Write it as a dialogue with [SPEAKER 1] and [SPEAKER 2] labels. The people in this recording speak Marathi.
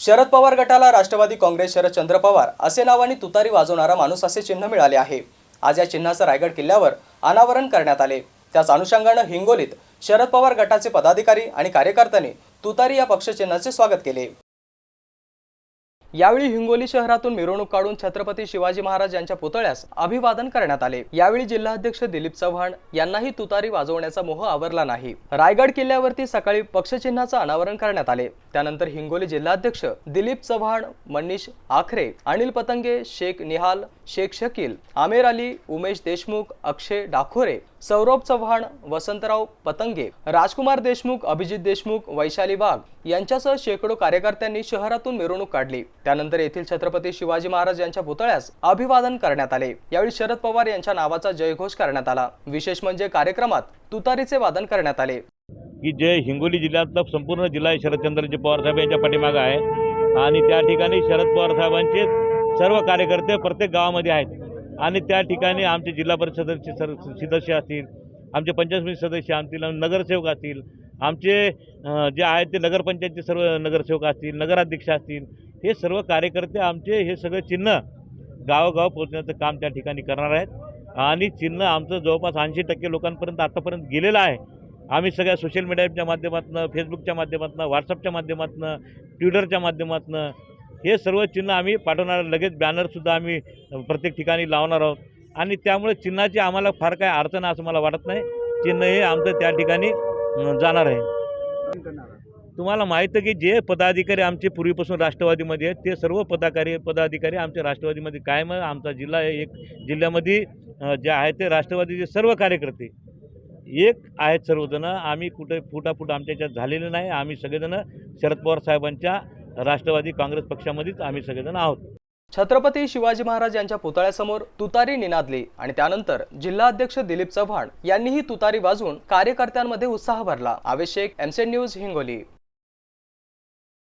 [SPEAKER 1] शरद पवार गटाला राष्ट्रवादी काँग्रेस शरदचंद्र पवार असे नावाने तुतारी वाजवणारा माणूस असे चिन्ह मिळाले आहे. आज या चिन्हाचं रायगड किल्ल्यावर अनावरण करण्यात आले. त्याच अनुषंगानं हिंगोलीत शरद पवार गटाचे पदाधिकारी आणि कार्यकर्त्यांनी तुतारी या पक्षचिन्हाचे स्वागत केले. यावेळी हिंगोली शहरातून मिरवणूक काढून छत्रपती शिवाजी महाराज यांच्या पुतळ्यास अभिवादन करण्यात आले. यावेळी जिल्हाध्यक्ष दिलीप चव्हाण यांनाही तुतारी वाजवण्याचा मोह आवरला नाही. रायगड किल्ल्यावरती सकाळी पक्षचिन्हाचं अनावरण करण्यात आले. त्यानंतर हिंगोली जिल्हाध्यक्ष दिलीप चव्हाण मनीष आखरे अनिल पतंगे शेख निहाल शेख शकील आमेर अली उमेश देशमुख अक्षय डाखोरे सौरभ चव्हाण वसंतराव पतंगे राजकुमार देशमुख अभिजित देशमुख वैशाली वाघ यांच्यासह शेकडो कार्यकर्त्यांनी शहरातून मिरवणूक काढली. त्यानंतर येथील छत्रपती शिवाजी महाराज यांच्या पुतळ्यास अभिवादन करण्यात आले. यावेळी शरद पवार यांच्या नावाचा जयघोष करण्यात आला. विशेष म्हणजे कार्यक्रमात तुतारीचे वादन करण्यात आले.
[SPEAKER 2] की जे हिंगोली जिल्ह्यातला संपूर्ण जिल्हा शरदचंद्रजी पवार साहेब यांच्या पाठीमागे आहे. आणि त्या ठिकाणी शरद पवार साहेबांचे सर्व कार्यकर्ते प्रत्येक गावामध्ये आहेत. आणि त्या ठिकाणी आमचे जिल्हा परिषद सदस्य सर सदस्य असतील आमचे पंचायत समिती सदस्य असतील नगरसेवक असतील. आमचे जे आहेत ते नगरपंचायतचे सर्व नगरसेवक असतील नगराध्यक्ष असतील हे सर्व कार्यकर्ते आमचे हे सगळं चिन्ह गावोगाव पोहोचण्याचं काम त्या ठिकाणी करणार आहेत. आणि चिन्ह आमचं जवळपास ऐंशी टक्के लोकांपर्यंत आतापर्यंत गेलेलं आहे. आम्ही सगळ्या सोशल मीडियाच्या माध्यमातून फेसबुकच्या माध्यमातून व्हॉट्सअपच्या माध्यमातून ट्विटरच्या माध्यमातून हे सर्व चिन्ह आम्ही पाठवणार लगेच बॅनरसुद्धा आम्ही प्रत्येक ठिकाणी लावणार आहोत. आणि त्यामुळे चिन्हाची आम्हाला फार काय अडचण असं मला वाटत नाही. चिन्ह हे आमचं त्या ठिकाणी जाणार आहे. तुम्हाला माहीत आहे की जे पदाधिकारी आमचे पूर्वीपासून राष्ट्रवादीमध्ये आहेत ते सर्व पदाकारी पदाधिकारी आमच्या राष्ट्रवादीमध्ये कायम आमचा जिल्हा आहे एक जिल्ह्यामध्ये जे आहेत ते राष्ट्रवादीचे सर्व कार्यकर्ते एक आहेत सर्वजणं. आम्ही कुठे फुटाफूट आमच्या याच्यात झालेले नाही. आम्ही सगळेजणं शरद पवार साहेबांच्या राष्ट्रवादी काँग्रेस पक्षामध्येच आम्ही सगळेजण आहोत.
[SPEAKER 1] छत्रपती शिवाजी महाराज यांच्या पुतळ्यासमोर तुतारी निनादली आणि त्यानंतर जिल्हा अध्यक्ष दिलीप चव्हाण यांनीही तुतारी वाजवून कार्यकर्त्यांमध्ये उत्साह भरला. आवश्यक शेख एमसेन न्यूज हिंगोली.